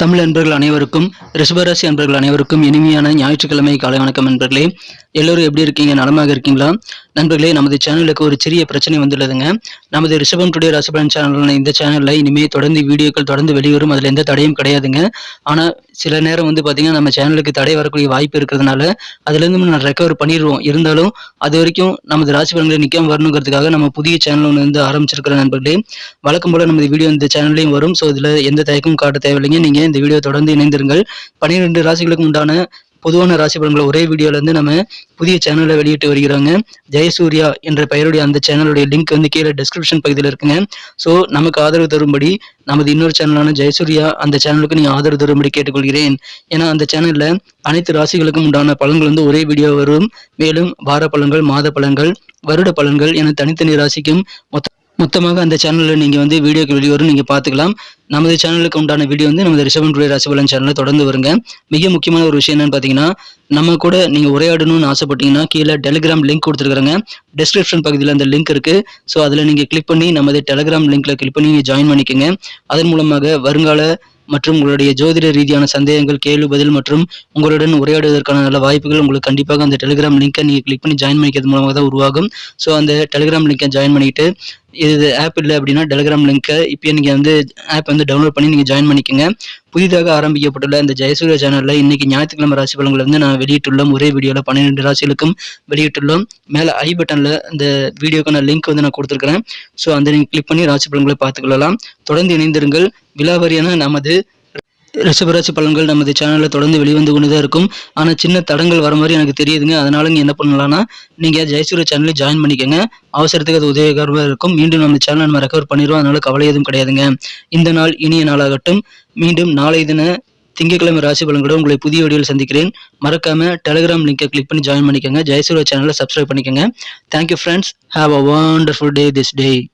தமிழ் அன்பர்கள் அனைவருக்கும் ரிஷபராசி அன்பர்கள் அனைவருக்கும் இனிமையான ஞாயிற்றுக்கிழமை காலை வணக்கம் நண்பர்களே. எல்லோரும் எப்படி இருக்கீங்க? நலமாக இருக்கீங்களா? நண்பர்களே நமது சேனலுக்கு ஒரு சிறிய பிரச்சனை வந்துள்ளதுங்க. நமது ரிஷபம் டுடே ராசிபலன் சேனலான இந்த சேனலில் இனிமே தொடர்ந்து வீடியோக்கள் தொடர்ந்து வெளிவரும். அதில் எந்த தடையும் கிடையாதுங்க. ஆனால் சில நேரம் வந்து பார்த்தீங்கன்னா நம்ம சேனலுக்கு தடை வரக்கூடிய வாய்ப்பு இருக்கிறதுனால அதுலேருந்து நான் ரெக்கவர் பண்ணிடுவோம். இருந்தாலும் அது வரைக்கும் நமது ராசி பலன்களை வரணுங்கிறதுக்காக நம்ம புதிய சேனல் ஒன்று வந்து ஆரம்பிச்சிருக்கிற நண்பர்களே. வழக்கம் போல் நமது வீடியோ இந்த சேனல்லையும் வரும். ஸோ இதில் எந்த தயக்கமும் காட்ட தேவையில்லைங்க. நீங்கள் இந்த வீடியோ தொடர்ந்து இணைந்திருங்கள். பன்னிரெண்டு ராசிகளுக்கு உண்டான பொதுவான ராசி பலன்களை ஒரே வீடியோல இருந்து நம்ம புதிய சேனலை வெளியிட்டு வருகிறாங்க. ஜெயசூர்யா என்ற பெயருடைய அந்த சேனலுடைய லிங்க் வந்து கீழே டிஸ்கிரிப்ஷன் பகுதியில் இருக்குங்க. ஸோ நமக்கு ஆதரவு தரும்படி நமது இன்னொரு சேனலான ஜெயசூர்யா அந்த சேனலுக்கு நீங்கள் ஆதரவு தரும்படி கேட்டுக்கொள்கிறேன். ஏன்னா அந்த சேனலில் அனைத்து ராசிகளுக்கும் உண்டான பலன்கள் வந்து ஒரே வீடியோ வரும். மேலும் வார பலன்கள் மாத பலன்கள் வருட பலன்கள் என தனித்தனி ராசிக்கும் மொத்த மொத்தமாக அந்த சேனலில் நீங்கள் வந்து வீடியோக்கு வெளிவரும் நீங்கள் பார்த்துக்கலாம். நமது சேனலுக்கு உண்டான வீடியோ வந்து நமது ரிஷபன் டுடே ராசிபலன் சேனலில் தொடர்ந்து வருங்க. மிக முக்கியமான ஒரு விஷயம் என்னன்னு பார்த்தீங்கன்னா நம்ம கூட நீங்கள் உரையாடணும்னு ஆசைப்பட்டீங்கன்னா கீழே டெலிகிராம் லிங்க் கொடுத்துருக்குறங்க. டிஸ்கிரிப்ஷன் பகுதியில் அந்த லிங்க் இருக்குது ஸோ அதில் நீங்கள் கிளிக் பண்ணி நமது டெலிகிராம் லிங்க்ல கிளிக் பண்ணி நீங்கள் ஜாயின் பண்ணிக்கோங்க. அதன் மூலமாக வருங்கால மற்றும் உங்களுடைய ஜோதிட ரீதியான சந்தேகங்கள் கேள்வி பதில் மற்றும் உங்களுடன் உரையாடுவதற்கான நல்ல வாய்ப்புகள் உங்களுக்கு கண்டிப்பாக அந்த டெலிகிராம் லிங்கை நீங்கள் கிளிக் பண்ணி ஜாயின் பண்ணிக்கிறது மூலமாக தான் உருவாகும். ஸோ அந்த டெலிகிராம் லிங்கை ஜாயின் பண்ணிட்டு இது ஆப் இல்லை அப்படின்னா டெலிகிராம் லிங்க்கை இப்போ நீங்கள் வந்து ஆப் வந்து டவுன்லோட் பண்ணி நீங்கள் ஜாயின் பண்ணிக்கோங்க. புதிதாக ஆரம்பிக்கப்பட்டுள்ள இந்த ஜெயசூரிய சேனலில் இன்னைக்கு ஞாயிற்றுக்கிழமை ராசி பலன்களை வந்து நான் வெளியிட்டுள்ளோம் ஒரே வீடியோவில் பன்னிரெண்டு ராசிகளுக்கும் வெளியிட்டுள்ளோம். மேலே ஐ பட்டனில் இந்த வீடியோக்கான லிங்க் வந்து நான் கொடுத்துருக்கிறேன். ஸோ அந்த நீங்கள் கிளிக் பண்ணி ராசி பலன்களை பார்த்துக்கொள்ளலாம் தொடர்ந்து இணைந்திருங்கள். விலாவரியான நமது ரிஷபராசி பலன்கள் நமது சேனலில் தொடர்ந்து வெளிவந்து கொண்டு தான் இருக்கும். ஆனால் சின்ன தடங்கள் வர மாதிரி எனக்கு தெரியுதுங்க. அதனால நீங்கள் என்ன பண்ணலாம்னா நீங்கள் ஜெயசூரிய சேனலில் ஜாயின் பண்ணிக்கோங்க. அவசரத்துக்கு அது உதவிகரமாக இருக்கும். மீண்டும் நம்ம சேனலை நம்ம ரெக்கவர் பண்ணிடுவோம். அதனால கவலை எதுவும் கிடையாதுங்க. இந்த நாள் இனிய நாளாகட்டும். மீண்டும் நாளை தின திங்கட்கிழமை ராசி பலன்களோட உங்களை புதிய வீடியோவில் சந்திக்கிறேன். மறக்காம டெலிகிராம் லிங்கை கிளிக் பண்ணி ஜாயின் பண்ணிக்கோங்க. ஜெயசூரிய சேனலை சப்ஸ்கிரைப் பண்ணிக்கோங்க. Thank you friends have a wonderful day this day